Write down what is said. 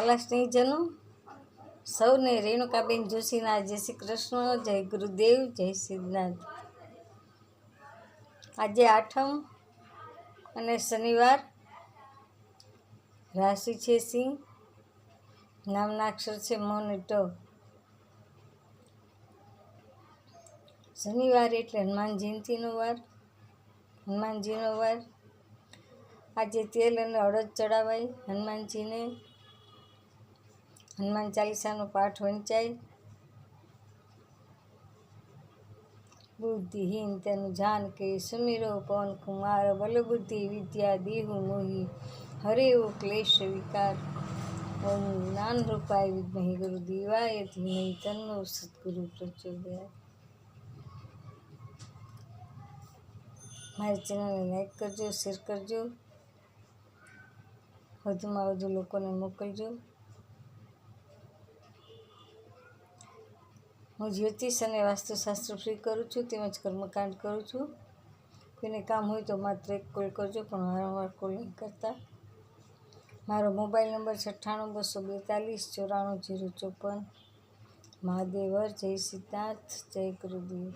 વાલા સ્નેહજનો. સૌને રેણુકાબેન જોશીના જય શ્રી કૃષ્ણ, જય ગુરુદેવ, જય સિદ્ધનાથ. આજે આઠમ અને શનિવાર રાશિ છે સિંહ. નામના અક્ષર છે મ અને ટ. શનિવાર એટલે હનુમાન જયંતિનો વાર. હનુમાનજીનો વાર. આજે તેલ અને અડદ ચડાવાય. હનુમાનજીને હનુમાન ચાલીસાનો પાઠ વંચાય. બુદ્ધિહીન તેનું જાન કે સુમિરો પવન કુમાર, બલબુદ્ધિ વિદ્યા, દેહુ મોહી, હરે ઓ ક્લેશ વિકાર. ઓમ જ્ઞાન રૂપાય વિદ્મહી ગુરુ દેવાય ધીમહી તન્નો સદગુરુ પ્રચોદયાય મારી ચેનલને લાઈક કરજો શેર કરજો. વધુમાં વધુ લોકોને મોકલજો. હું જ્યોતિષ અને વાસ્તુશાસ્ત્ર ફ્રી કરું છું, તેમજ કર્મકાંડ કરું છું. કોઈને કામ હોય તો માત્ર એક કોલ કરજો, પણ વારંવાર કોલ નહીં કરતા. મારો મોબાઈલ નંબર છઠ્ઠાણું બસો બેતાલીસ ચોરાણું જીરો ચોપન. મહાદેવર, જય સિદ્ધાર્થ જય ગુરુદેવ.